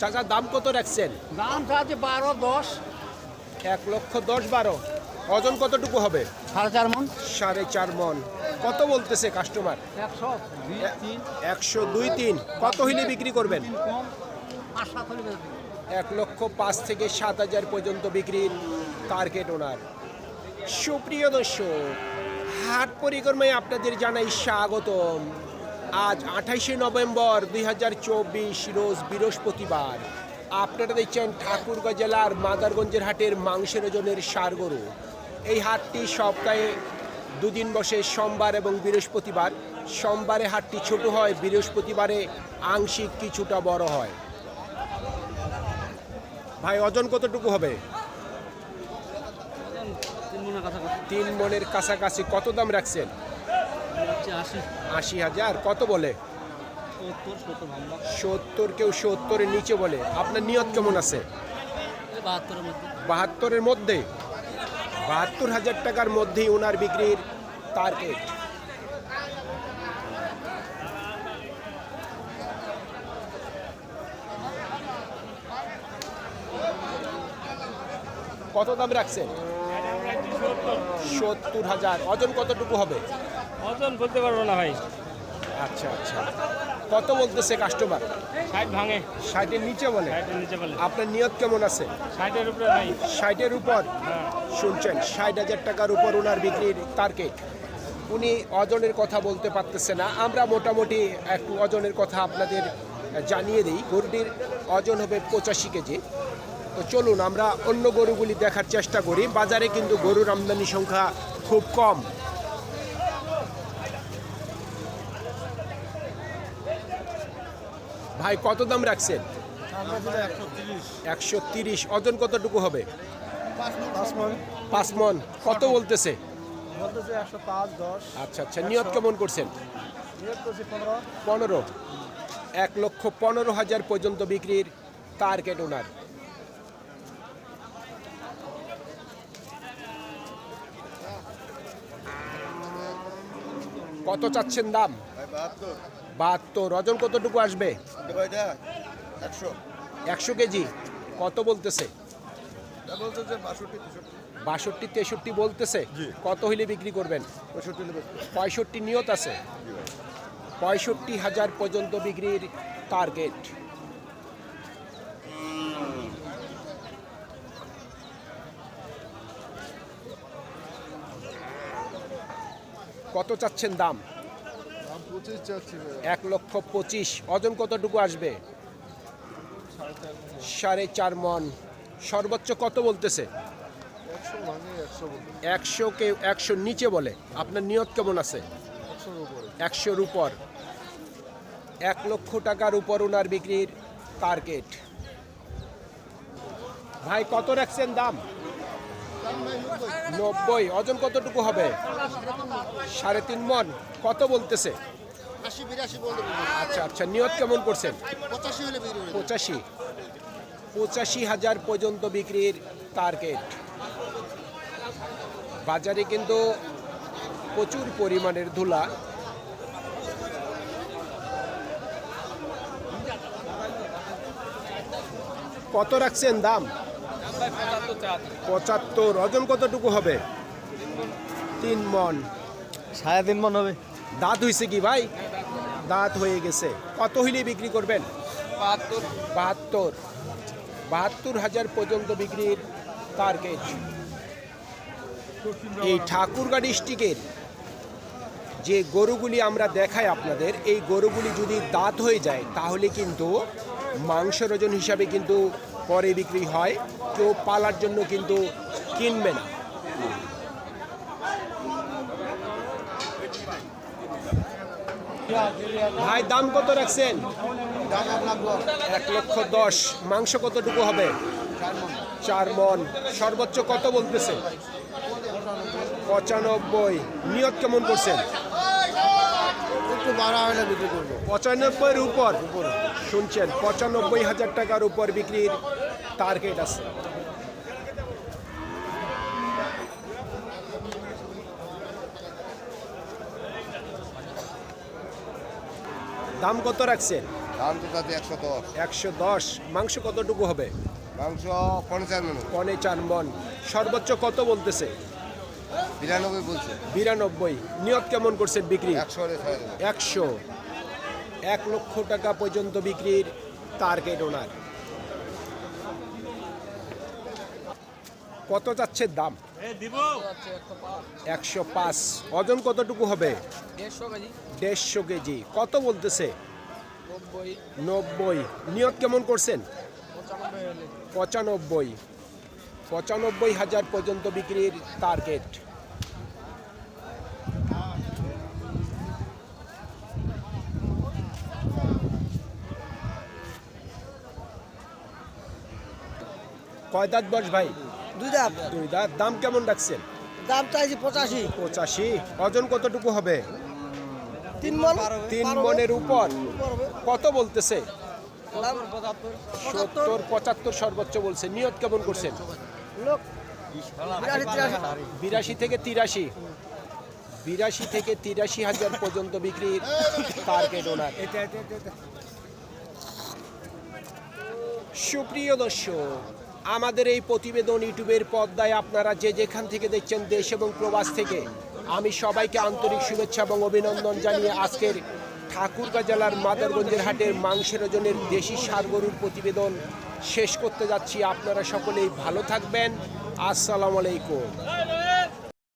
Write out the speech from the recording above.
চাচা দাম কত রাখছেন? দাম আছে বারো দশ। এক লক্ষ দশ বারো। ওজন কতটুকু হবে? সাড়ে চার মন। সাড়ে চার মন। কত বলতেছে কাস্টমার একশো দুই তিন। কত হইলে বিক্রি করবেন। এক লক্ষ পাঁচ থেকে সাত হাজার পর্যন্ত বিক্রির টার্গেট ওনার সুপ্রিয় দর্শক হাট পরিক্রমায় আপনাদের জানাই স্বাগতম। আজ আঠাইশে নভেম্বর দুই হাজার চব্বিশ রোজ বৃহস্পতিবার। আপনারা দেখছেন ঠাকুরগাঁ জেলার মাদারগঞ্জের হাটের মাংসের ওজনের সার গরু। এই হাটটি সপ্তাহে দুদিন বসে সোমবার এবং বৃহস্পতিবার। সোমবারে হাটটি ছোট হয় বৃহস্পতিবারে আংশিক কিছুটা বড় হয়। ভাই ওজন কতটুকু হবে? তিন মনের কাছাকাছি। কত দাম রাখছেন? আশি। হাজার। কত বলে? সত্তর কেউ সত্তরের নিচে বলে। আপনার নিয়ত কেমন আছে? বাহাত্তরের মধ্যে। বাহাত্তরের মধ্যে? বাহাত্তর হাজার টাকার মধ্যেই ওনার বিক্রির টার্গেট কত দাম রাখছেন? সত্তর হাজার। ওজন কতটুকু হবে? ওজন বলতে পারব না ভাই। আচ্ছা আচ্ছা। কত বলতেছে কাস্টমার ষাট ভাঙে। ষাটের নিচে বলে। নিচে বলে। আপনার নিয়ত কেমন আছে? ষাটের উপরে নাই ষাটের উপর? হ্যাঁ। শুনছেন ষাট হাজার টাকার উপর ওনার বিক্রির টার্গেট উনি ওজনের কথা বলতে পারতেছে না। আমরা মোটামুটি একটু ওজনের কথা আপনাদের জানিয়ে দিই। গরুটির ওজন হবে পঁচাশি কেজি। তো চলুন আমরা অন্য গরুগুলি দেখার চেষ্টা করি। বাজারে কিন্তু গরুর আমদানি সংখ্যা খুব কম। ভাই কত দাম রাখছেন? একশো তিরিশ। ওজন কতটুকু হবে? পাঁচ মন। কত বলতেছে? বলতেছে একশো পাঁচ দশ। আচ্ছা আচ্ছা নিয়ত কেমন করছেন? পনেরো। পনেরো। এক লক্ষ পনেরো হাজার পর্যন্ত বিক্রির টার্গেট ওনার কত চাচ্ছেন দাম? বাহাত্তর। ওজন কতটুকু আসবে? একশো। কেজি। কত বলতেছে? বাষট্টি তেষট্টি। বলতেছে। কত হইলে বিক্রি করবেন? পঁয়ষট্টি নিয়ত আছে। পঁয়ষট্টি হাজার পর্যন্ত বিক্রির টার্গেট কত চাচ্ছেন দাম? এক লক্ষ পঁচিশ। ওজন কতটুকু আসবে? সাড়ে চার মন। সর্বোচ্চ কত বলতেছে? একশো একশো একশো কে একশোর নিচে বলে। আপনার নিয়ত কেমন আছে? একশোর উপর। এক লক্ষ টাকার উপর ওনার বিক্রির টার্গেট। ভাই কত রাখছেন দাম? নব্বই। ওজন কতটুকু হবে? সাড়ে তিন মন। কত বলতেছে? আশি বিরাশি বলতে আচ্ছা আচ্ছা নিয়ত কেমন করছেন? পঁচাশি হলে বিক্রি করে পঁচাশি। পঁচাশি হাজার পর্যন্ত বিক্রির টার্গেট বাজারে কিন্তু প্রচুর পরিমাণের ধুলা। কত রাখছেন দাম? পঁচাত্তর। ওজন কতটুকু হবে? তিন মন। সাড়ে তিন মন হবে। দাঁত হয়েছে কি ভাই? দাঁত হয়ে গেছে। কত হইলে বিক্রি করবেন? বাহাত্তর। বাহাত্তর। বাহাত্তর হাজার পর্যন্ত বিক্রির টার্গেট এই ঠাকুরগাঁ ডিস্ট্রিক্টের যে গরুগুলি আমরা দেখাই আপনাদের এই গরুগুলি যদি দাঁত হয়ে যায় তাহলে কিন্তু মাংসের ওজন হিসাবে কিন্তু পরে বিক্রি হয় কেউ পালার জন্য কিন্তু কিনবে না। ভাই দাম কত রাখছেন? এক লক্ষ দশ। মাংস কতটুকু হবে? চার মন। সর্বোচ্চ কত বলতেছে? পঁচানব্বই। নিয়ত কেমন করছেন? একটু বাড়া হলে বিক্রি করব। পঁচানব্বইয়ের উপর? শুনছেন পঁচানব্বই হাজার টাকার উপর বিক্রির টার্গেট আছে। দাম কত রাখছেন? দাম তো তাতে একশো দশ। একশো দশ। মাংস কতটুকু হবে? মাংস পনে চার মন। সর্বোচ্চ কত বলতেছে? বিরানব্বই বলছে। বিরানব্বই। নিয়ত কেমন করছে বিক্রি? একশো এক লক্ষ টাকা পর্যন্ত বিক্রির টার্গেট ওনার কত যাচ্ছে দাম? একশো পাঁচ। ওজন কতটুকু হবে? দেড়শো কেজি। কত বলতেছে? নব্বই। নিয়ত কেমন করছেন? পঁচানব্বই পঁচানব্বই। পঁচানব্বই হাজার পর্যন্ত বিক্রির টার্গেট কয় দাঁত বস ভাই? দুই দাম দুই দাঁত। দাম কেমন রাখছেন? দাম চাইছি পঁচাশি। পঁচাশি। ওজন কতটুকু হবে? তিন মন। তিন মনের উপর। কত বলতেছে? সত্তর পঁচাত্তর সর্বোচ্চ বলছে। নিয়ত কেমন করছেন? বিরাশি বিরাশি থেকে তিরাশি। বিরাশি থেকে তিরাশি হাজার পর্যন্ত বিক্রির টার্গেট ওনার সুপ্রিয় দর্শক আমাদের এই প্রতিবেদন ইউটিউবের পর্দায় আপনারা যে যেখান থেকে দেখছেন দেশ এবং প্রবাস থেকে, আমি সবাইকে আন্তরিক শুভেচ্ছা এবং অভিনন্দন জানিয়ে আজকের ঠাকুরগাঁ জেলার মাদারগঞ্জের হাটের মাংসের ওজনের দেশি গরুর প্রতিবেদন শেষ করতে যাচ্ছি। আপনারা সকলেই ভালো থাকবেন। আসসালামু আলাইকুম।